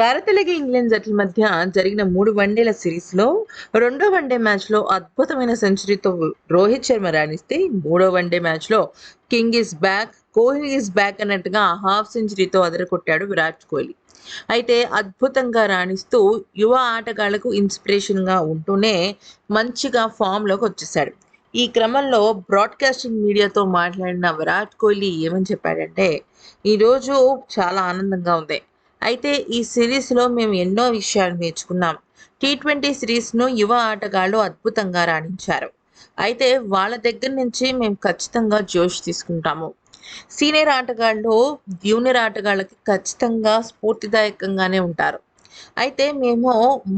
Bharat England జట్ల మధ్య జరిగిన మూడు వన్డేల సిరీస్లో రెండో వన్డే మ్యాచ్లో అద్భుతమైన సెంచరీతో రోహిత్ శర్మ రాణిస్తే మూడో వన్డే మ్యాచ్లో king is back Kohli is back అన్నట్టుగా హాఫ్ సెంచరీతో అదరకొట్టాడు విరాట్ కోహ్లీ. అయితే అద్భుతంగా రాణిస్తూ యువ ఆటగాళ్ళకు ఇన్స్పిరేషన్గా ఉంటూనే మంచిగా ఫామ్లోకి వచ్చేసాడు ఈ క్రమంలో బ్రాడ్కాస్టింగ్ మీడియాతో మాట్లాడిన విరాట్ కోహ్లీ ఏమని చెప్పాడంటే ఈరోజు చాలా ఆనందంగా ఉంది. అయితే ఈ సిరీస్లో మేము ఎన్నో విషయాలు నేర్చుకున్నాం. టీ ట్వంటీ సిరీస్ను యువ ఆటగాళ్ళు అద్భుతంగా రాణించారు. అయితే వాళ్ళ దగ్గర నుంచి మేము ఖచ్చితంగా జోష్ తీసుకుంటాము. సీనియర్ ఆటగాళ్ళు జూనియర్ ఆటగాళ్ళకి ఖచ్చితంగా స్ఫూర్తిదాయకంగానే ఉంటారు. అయితే మేము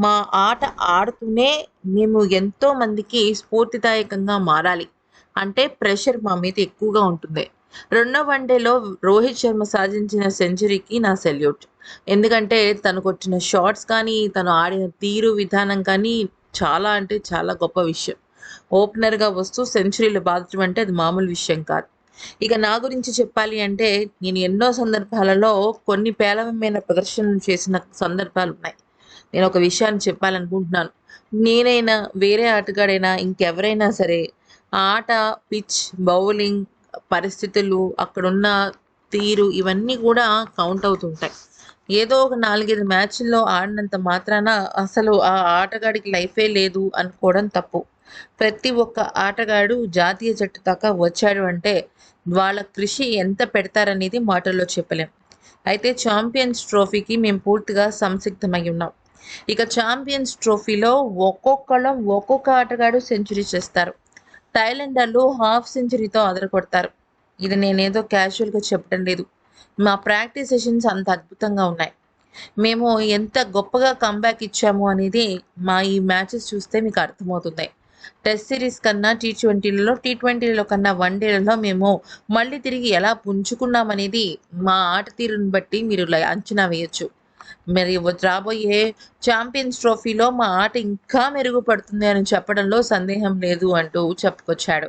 మా ఆట ఆడుతూనే మేము ఎంతో మందికి స్ఫూర్తిదాయకంగా మారాలి. అంటే ప్రెషర్ మా మీద ఎక్కువగా ఉంటుంది. రెండో వన్డేలో రోహిత్ శర్మ సాధించిన సెంచరీకి నా సెల్యూట్. ఎందుకంటే తను కొట్టిన షాట్స్ కానీ తను ఆడిన తీరు విధానం కానీ చాలా అంటే చాలా గొప్ప విషయం. ఓపెనర్గా వస్తూ సెంచరీలు బాధటం అంటే అది మామూలు విషయం కాదు. ఇక నా గురించి చెప్పాలి అంటే నేను ఎన్నో సందర్భాలలో కొన్ని పేలవమైన ప్రదర్శనలు చేసిన సందర్భాలు ఉన్నాయి. నేను ఒక విషయాన్ని చెప్పాలనుకుంటున్నాను. నేనైనా వేరే ఆటగాడైనా ఇంకెవరైనా సరే ఆట పిచ్ బౌలింగ్ పరిస్థితులు అక్కడున్న తీరు ఇవన్నీ కూడా కౌంట్ అవుతుంటాయి. ఏదో ఒక నాలుగైదు మ్యాచ్ల్లో ఆడినంత మాత్రాన అసలు ఆ ఆటగాడికి లైఫే లేదు అనుకోవడం తప్పు. ప్రతి ఒక్క ఆటగాడు జాతీయ జట్టు దాకా వచ్చాడు అంటే వాళ్ళ కృషి ఎంత పెడతారనేది మాటల్లో చెప్పలేం. అయితే ఛాంపియన్స్ ట్రోఫీకి మేము పూర్తిగా సంసిగ్ధమై ఉన్నాం. ఇక ఛాంపియన్స్ ట్రోఫీలో ఒక్కొక్కళ్ళం ఒక్కొక్క ఆటగాడు సెంచరీ చేస్తారు. థైలాండర్లు హాఫ్ సెంచరీతో అదరకొడతారు ఇది నేనేదో క్యాజువల్గా చెప్పడం లేదు. మా ప్రాక్టీస్ సెషన్స్ అంత అద్భుతంగా ఉన్నాయి. మేము ఎంత గొప్పగా కంబ్యాక్ ఇచ్చాము అనేది మా ఈ మ్యాచెస్ చూస్తే మీకు అర్థమవుతుంది. టెస్ట్ సిరీస్ కన్నా టీ ట్వంటీలలో టీ ట్వంటీలలో కన్నా వన్ డేలలో మేము మళ్ళీ తిరిగి ఎలా పుంజుకున్నామనేది మా ఆట తీరుని బట్టి మీరు లై- అంచనా వేయొచ్చు. మరి రాబోయే ఛాంపియన్స్ ట్రోఫీలో మా ఆట ఇంకా మెరుగుపడుతుంది అని చెప్పడంలో సందేహం లేదు అంటూ చెప్పుకొచ్చాడు.